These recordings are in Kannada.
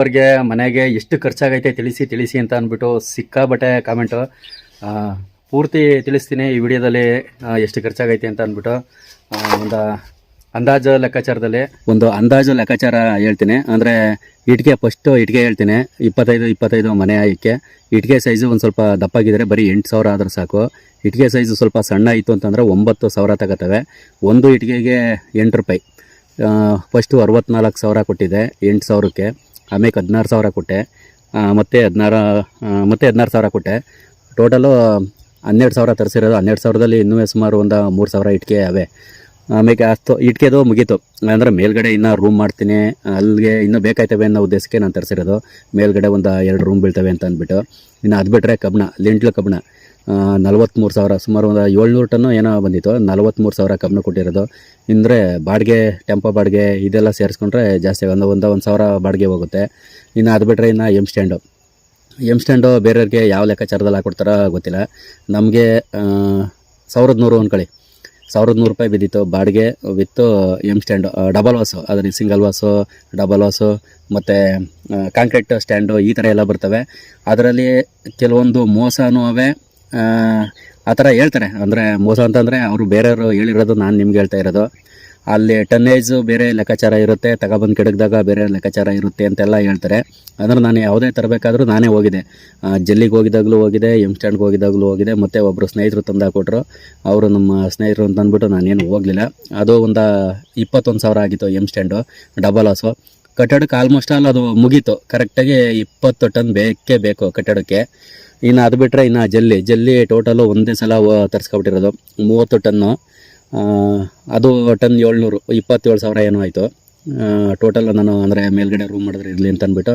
ಅವ್ರಿಗೆ ಮನೆಗೆ ಎಷ್ಟು ಖರ್ಚಾಗೈತೆ ತಿಳಿಸಿ ತಿಳಿಸಿ ಅಂತ ಅಂದ್ಬಿಟ್ಟು ಸಿಕ್ಕಾಬಟ್ಟೆ ಕಾಮೆಂಟು ಪೂರ್ತಿ ತಿಳಿಸ್ತೀನಿ ಈ ವಿಡಿಯೋದಲ್ಲಿ ಎಷ್ಟು ಖರ್ಚಾಗೈತೆ ಅಂತ ಅಂದ್ಬಿಟ್ಟು. ಒಂದು ಅಂದಾಜು ಲೆಕ್ಕಾಚಾರದಲ್ಲಿ. ಒಂದು ಅಂದಾಜು ಲೆಕ್ಕಾಚಾರ ಹೇಳ್ತೀನಿ. ಅಂದರೆ ಇಟ್ಟಿಗೆ ಫಸ್ಟು ಇಟ್ಟಿಗೆ ಹೇಳ್ತೀನಿ. ಇಪ್ಪತ್ತೈದು ಇಪ್ಪತ್ತೈದು ಮನೆ ಆಯ್ಕೆ ಇಟ್ಟಿಗೆ ಸೈಜು ಒಂದು ಸ್ವಲ್ಪ ದಪ್ಪಾಗಿದ್ದರೆ ಬರೀ ಎಂಟು ಸಾವಿರ ಆದರೆ ಸಾಕು. ಇಟ್ಟಿಗೆ ಸೈಜು ಸ್ವಲ್ಪ ಸಣ್ಣ ಇತ್ತು ಅಂತಂದರೆ ಒಂಬತ್ತು ಸಾವಿರ ತಗೋತವೆ. ಒಂದು ಇಟ್ಟಿಗೆಗೆ ಎಂಟು ರೂಪಾಯಿ. ಫಸ್ಟು ಅರವತ್ನಾಲ್ಕು ಸಾವಿರ ಕೊಟ್ಟಿದೆ ಎಂಟು ಸಾವಿರಕ್ಕೆ. ಆಮೇಲೆ ಹದಿನಾರು ಸಾವಿರ ಕೊಟ್ಟೆ. ಮತ್ತು ಹದಿನಾರು ಮತ್ತೆ ಹದಿನಾರು ಸಾವಿರ ಕೊಟ್ಟೆ. ಟೋಟಲು ಹನ್ನೆರಡು ಸಾವಿರ ತರಿಸಿರೋದು. ಹನ್ನೆರಡು ಸಾವಿರದಲ್ಲಿ ಇನ್ನೂ ಸುಮಾರು ಒಂದು ಮೂರು ಸಾವಿರ ಇಟ್ಕೆ ಅವೆ. ಆಮೇಲೆ ಅಷ್ಟು ಇಟ್ಕೆದು ಮುಗೀತು. ಅಂದರೆ ಮೇಲ್ಗಡೆ ಇನ್ನೂ ರೂಮ್ ಮಾಡ್ತೀನಿ. ಅಲ್ಲಿಗೆ ಇನ್ನೂ ಬೇಕಾಯ್ತವೆ ಅನ್ನೋ ಉದ್ದೇಶಕ್ಕೆ ನಾನು ತರಿಸಿರೋದು. ಮೇಲ್ಗಡೆ ಒಂದು ಎರಡು ರೂಮ್ ಬೀಳ್ತವೆ ಅಂತ ಅಂದ್ಬಿಟ್ಟು. ಇನ್ನು ಅದು ಬಿಟ್ಟರೆ ಕಬ್ಬಣ, ಲಿಂಟ್ಲು ಕಬ್ಬಣ. ನಲ್ವತ್ತ್ಮೂರು ಸಾವಿರ, ಸುಮಾರು ಒಂದು ಏಳ್ನೂರು ಟನ್ನು ಏನೋ ಬಂದಿತ್ತು. ನಲ್ವತ್ತ್ಮೂರು ಸಾವಿರ ಕಮ್ಮಿ ಕೊಟ್ಟಿರೋದು. ಅಂದರೆ ಬಾಡಿಗೆ ಟೆಂಪೋ ಬಾಡಿಗೆ ಇದೆಲ್ಲ ಸೇರಿಸ್ಕೊಂಡ್ರೆ ಜಾಸ್ತಿ ಒಂದು ಒಂದು ಒಂದು ಸಾವಿರ ಬಾಡಿಗೆ ಹೋಗುತ್ತೆ. ಇನ್ನು ಅದು ಬಿಟ್ಟರೆ ಇನ್ನು ಎಂ ಸ್ಟ್ಯಾಂಡು ಎಂ ಸ್ಟ್ಯಾಂಡು ಬೇರೆಯವ್ರಿಗೆ ಯಾವ ಲೆಕ್ಕಾಚಾರದಲ್ಲಿ ಹಾಕ್ಕೊಡ್ತಾರೋ ಗೊತ್ತಿಲ್ಲ. ನಮಗೆ ಸಾವಿರದ ನೂರು ಅಂದ್ಕೊಳ್ಳಿ ಸಾವಿರದ ನೂರು ರೂಪಾಯಿ ಬಿದ್ದಿತ್ತು. ಬಾಡಿಗೆ ವಿತ್ ಎಂ ಸ್ಟ್ಯಾಂಡು ಡಬಲ್ ವಾಸು ಅದರಲ್ಲಿ ಸಿಂಗಲ್ ವಾಸು ಡಬಲ್ ವಾಸು ಮತ್ತು ಕಾಂಕ್ರೀಟ್ ಸ್ಟ್ಯಾಂಡು ಈ ಥರ ಎಲ್ಲ ಬರ್ತವೆ. ಅದರಲ್ಲಿ ಕೆಲವೊಂದು ಮೋಸನೂ ಅವೆ ಆ, ಥರ ಹೇಳ್ತಾರೆ. ಅಂದರೆ ಮೋಸ ಅಂತಂದರೆ ಅವರು ಬೇರೆಯವರು ಹೇಳಿರೋದು ನಾನು ನಿಮ್ಗೆ ಹೇಳ್ತಾ ಇರೋದು. ಅಲ್ಲಿ ಟನ್ನೇಜು ಬೇರೆ ಲೆಕ್ಕಾಚಾರ ಇರುತ್ತೆ ತಗೊಬಂದು ಕೆಡಗಿದಾಗ ಬೇರೆ ಲೆಕ್ಕಾಚಾರ ಇರುತ್ತೆ ಅಂತೆಲ್ಲ ಹೇಳ್ತಾರೆ. ಅಂದರೆ ನಾನು ಯಾವುದೇ ತರಬೇಕಾದ್ರೂ ನಾನೇ ಹೋಗಿದೆ. ಆ, ಜಲ್ಲಿಗೆ ಹೋಗಿದ್ದಾಗಲೂ ಹೋಗಿದೆ ಎಂ ಸ್ಟ್ಯಾಂಡ್ಗೆ ಹೋಗಿದ್ದಾಗಲೂ ಹೋಗಿದೆ ಮತ್ತು ಒಬ್ಬರು ಸ್ನೇಹಿತರು ತಂದು ಹಾಕೊಟ್ರು ಅವರು ನಮ್ಮ ಸ್ನೇಹಿತರು ಅಂತ ಅಂದ್ಬಿಟ್ಟು ನಾನೇನು ಹೋಗಲಿಲ್ಲ. ಅದು ಒಂದು ಇಪ್ಪತ್ತೊಂದು ಸಾವಿರ ಆಗಿತ್ತು ಎಂ ಸ್ಟ್ಯಾಂಡು ಡಬಲ್ ಹಾಸು ಕಟ್ಟಡಕ್ಕೆ ಆಲ್ಮೋಸ್ಟ್ ಆಲ್ ಅದು ಮುಗೀತು. ಕರೆಕ್ಟಾಗಿ ಇಪ್ಪತ್ತು ಟನ್ ಬೇಕೇ ಬೇಕು ಕಟ್ಟಡಕ್ಕೆ. ಇನ್ನು ಅದು ಬಿಟ್ಟರೆ ಇನ್ನು ಜಲ್ಲಿ ಜಲ್ಲಿ ಟೋಟಲು ಒಂದೇ ಸಲ ತರಿಸ್ಕೊಬಿಟ್ಟಿರೋದು. ಮೂವತ್ತು ಟನ್ನು ಅದು ಟನ್ ಏಳ್ನೂರು, ಇಪ್ಪತ್ತೇಳು ಸಾವಿರ ಏನೋ ಆಯಿತು. ಟೋಟಲ್ ನಾನು ಅಂದರೆ ಮೇಲ್ಗಡೆ ರೂಮ್ ಮಾಡಿದ್ರೆ ಇರಲಿ ಅಂತ ಅಂದ್ಬಿಟ್ಟು,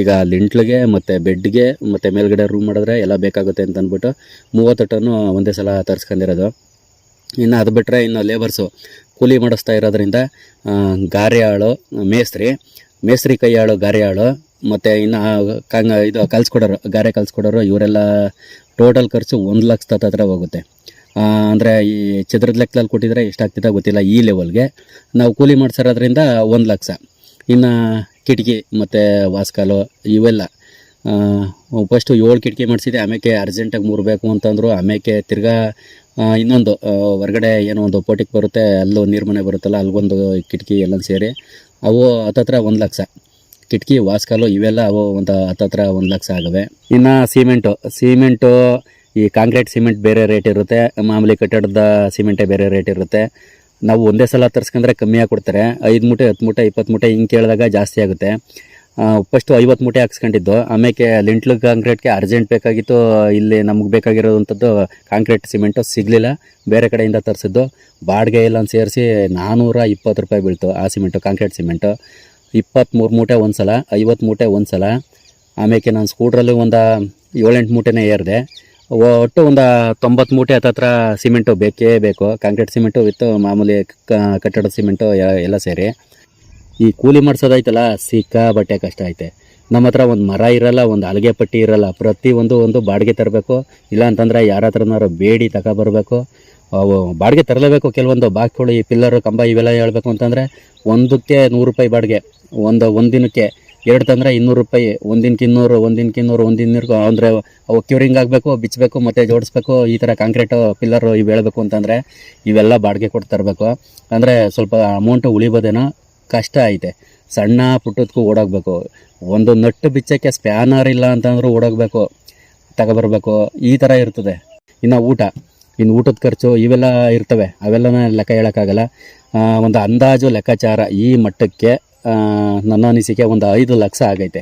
ಈಗ ಲಿಂಟ್ಲಿಗೆ ಮತ್ತು ಬೆಡ್ಗೆ ಮತ್ತು ಮೇಲ್ಗಡೆ ರೂಮ್ ಮಾಡಿದ್ರೆ ಎಲ್ಲ ಬೇಕಾಗುತ್ತೆ ಅಂತ ಅಂದ್ಬಿಟ್ಟು ಮೂವತ್ತು ಟನ್ನು ಒಂದೇ ಸಲ ತರಿಸ್ಕೊಂಡಿರೋದು. ಇನ್ನು ಅದು ಬಿಟ್ಟರೆ ಇನ್ನು ಲೇಬರ್ಸು ಕೂಲಿ ಮಾಡಿಸ್ತಾ ಇರೋದ್ರಿಂದ ಗಾರೆ ಆಳು ಮೇಸ್ತ್ರಿ ಮೇಸ್ತ್ರಿ ಕೈ ಆಳು ಗಾರೆ ಆಳು ಮತ್ತು ಇನ್ನು ಕಂಗ ಇದು ಕಲ್ಸ್ಕೊಡೋರು, ಗಾರೆ ಕಲ್ಸ್ಕೊಡೋರು, ಇವರೆಲ್ಲ ಟೋಟಲ್ ಖರ್ಚು ಒಂದು ಲಕ್ಷ ಹತ್ರ ಹೋಗುತ್ತೆ. ಅಂದರೆ ಈ ಚದ್ರದ ಲೆಕ್ಕದಲ್ಲಿ ಕೊಟ್ಟಿದ್ರೆ ಎಷ್ಟಾಗ್ತಿದೆ ಗೊತ್ತಿಲ್ಲ, ಈ ಲೆವೆಲ್ಗೆ ನಾವು ಕೂಲಿ ಮಾಡ್ಸಿರೋದ್ರಿಂದ ಒಂದು ಲಕ್ಷ. ಇನ್ನು ಕಿಟಕಿ ಮತ್ತು ವಾಸ್ಕಾಲು ಇವೆಲ್ಲ ಫಸ್ಟು ಏಳು ಕಿಟಕಿ ಮಾಡಿಸಿದೆ ಆಮೇಲೆ ಅರ್ಜೆಂಟಾಗಿ ಮೂರು ಬೇಕು ಅಂತಂದರು ಆಮೇಲೆ ತಿರ್ಗಾ ಇನ್ನೊಂದು ಹೊರಗಡೆ ಏನೋ ಒಂದು ಪೋಟಿಗೆ ಬರುತ್ತೆ, ಅಲ್ಲೂ ನೀರು ಮನೆ ಬರುತ್ತಲ್ಲ ಅಲ್ಲಿಗೊಂದು ಕಿಟಕಿ ಎಲ್ಲ ಸೇರಿ, ಅವು ಹತ್ತತ್ರ ಒಂದು ಲಕ್ಷ. ಕಿಟಕಿ ವಾಸ್ಕಾಲು ಇವೆಲ್ಲ ಅವು ಒಂದು ಹತ್ತತ್ರ ಒಂದು ಲಕ್ಷ ಆಗವೆ. ಇನ್ನು ಸಿಮೆಂಟು ಸಿಮೆಂಟು, ಈ ಕಾಂಕ್ರೀಟ್ ಸಿಮೆಂಟ್ ಬೇರೆ ರೇಟ್ ಇರುತ್ತೆ. ಮಾಮೂಲಿ ಕಟ್ಟಡದ ಸಿಮೆಂಟೇ ಬೇರೆ ರೇಟ್ ಇರುತ್ತೆ. ನಾವು ಒಂದೇ ಸಲ ತರಿಸ್ಕೊಂಡ್ರೆ ಕಮ್ಮಿಯಾಗಿ ಕೊಡ್ತಾರೆ ಐದು ಮೂಟೆ, ಹತ್ತು ಮೂಟೆ, ಇಪ್ಪತ್ತು ಮೂಟೆ ಹಿಂಗೆ ಕೇಳಿದಾಗ ಜಾಸ್ತಿ ಆಗುತ್ತೆ. ಫಸ್ಟು ಐವತ್ತು ಮೂಟೆ ಹಾಕ್ಸ್ಕೊಂಡಿದ್ದು. ಆಮೇಲೆ ಲಿಂಟ್ಲು ಕಾಂಕ್ರೀಟ್ಗೆ ಅರ್ಜೆಂಟ್ ಬೇಕಾಗಿತ್ತು, ಇಲ್ಲಿ ನಮಗೆ ಬೇಕಾಗಿರೋವಂಥದ್ದು ಕಾಂಕ್ರೀಟ್ ಸಿಮೆಂಟು ಸಿಗಲಿಲ್ಲ. ಬೇರೆ ಕಡೆಯಿಂದ ತರಿಸಿದ್ದು. ಬಾಡಿಗೆ ಎಲ್ಲ ಸೇರಿಸಿ ನಾನ್ನೂರ ಇಪ್ಪತ್ತು ರೂಪಾಯಿ ಬೀಳ್ತು ಆ ಸಿಮೆಂಟು, ಕಾಂಕ್ರೀಟ್ ಸಿಮೆಂಟು. ಇಪ್ಪತ್ತ್ಮೂರು ಮೂಟೆ ಒಂದು ಸಲ ಐವತ್ತು ಮೂಟೆ ಒಂದು ಸಲ ಆಮೇಲೆ ನಾನು ಸ್ಕೂಟ್ರಲ್ಲಿ ಒಂದು ಏಳೆಂಟು ಮೂಟೆನೇ ಏರಿದೆ. ಒಟ್ಟು ಒಂದು ತೊಂಬತ್ತು ಮೂಟೆ ಹತ್ತತ್ರ ಸಿಮೆಂಟು ಬೇಕೇ ಬೇಕು. ಕಾಂಕ್ರೀಟ್ ಸಿಮೆಂಟು ವಿತ್ ಮಾಮೂಲಿ ಕ- ಕಟ್ಟಡದ ಸಿಮೆಂಟು ಎಲ್ಲ ಸೇರಿ. ಈ ಕೂಲಿ ಮಾಡಿಸೋದೈತಲ್ಲ ಸಿಕ್ಕಾಬಟ್ಟೆ ಕಷ್ಟ ಐತೆ. ನಮ್ಮ ಹತ್ರ ಒಂದು ಮರ ಇರಲ್ಲ, ಒಂದು ಅಲಗೆ ಪಟ್ಟಿ ಇರಲ್ಲ. ಪ್ರತಿ ಒಂದು ಒಂದು ಬಾಡಿಗೆ ತರಬೇಕು. ಇಲ್ಲ ಅಂತಂದರೆ ಯಾರ ಹತ್ರನಾರು ಬೇಡಿ ತಗೊಬರ್ಬೇಕು ಬಾಡಿಗೆ ತರಲೇಬೇಕು ಕೆಲವೊಂದು ಬಾಕಿಗಳು ಈ ಪಿಲ್ಲರು, ಕಂಬ ಇವೆಲ್ಲ ಹೇಳಬೇಕು ಅಂತಂದರೆ ಒಂದಕ್ಕೆ ನೂರು ರೂಪಾಯಿ ಬಾಡಿಗೆ. ಒಂದು ಒಂದು ದಿನಕ್ಕೆ ಎರಡು ತಂದರೆ ಇನ್ನೂರು ರೂಪಾಯಿ. ಒಂದಿನಕ್ಕೆ ಇನ್ನೂರು ಒಂದಿನಕ್ಕೆ ಇನ್ನೂರು, ಒಂದಿನ ಅಂದರೆ ಅವು ಕ್ಯೂರಿಂಗ್ ಆಗಬೇಕು, ಬಿಚ್ಚಬೇಕು, ಮತ್ತು ಜೋಡಿಸ್ಬೇಕು, ಈ ಥರ ಕಾಂಕ್ರೀಟು ಪಿಲ್ಲರು ಇವು ಹೇಳಬೇಕು ಅಂತಂದರೆ ಇವೆಲ್ಲ ಬಾಡಿಗೆ ಕೊಟ್ಟು ತರಬೇಕು. ಅಂದರೆ ಸ್ವಲ್ಪ ಅಮೌಂಟು ಉಳಿಬೋದೇನೋ ಕಷ್ಟ ಐತೆ. ಸಣ್ಣ ಪುಟ್ಟದಕ್ಕೂ ಓಡೋಗ್ಬೇಕು ಒಂದು ನಟ್ಟು ಬಿಚ್ಚಕ್ಕೆ ಸ್ಪ್ಯಾನರ್ ಇಲ್ಲ ಅಂತಂದ್ರೂ ಓಡೋಗ್ಬೇಕು ತಗೊಬರ್ಬೇಕು. ಈ ಥರ ಇರ್ತದೆ. ಇನ್ನು ಊಟ. ಇನ್ನು ಊಟದ ಖರ್ಚು ಇವೆಲ್ಲ ಇರ್ತವೆ. ಅವೆಲ್ಲನ ಲೆಕ್ಕ ಹೇಳೋಕ್ಕಾಗಲ್ಲ. ಒಂದು ಅಂದಾಜು ಲೆಕ್ಕಾಚಾರ ಈ ಮಟ್ಟಕ್ಕೆ ನನ್ನ ಅನಿಸಿಕೆ ಒಂದು ಐದು ಲಕ್ಷ ಆಗೈತೆ.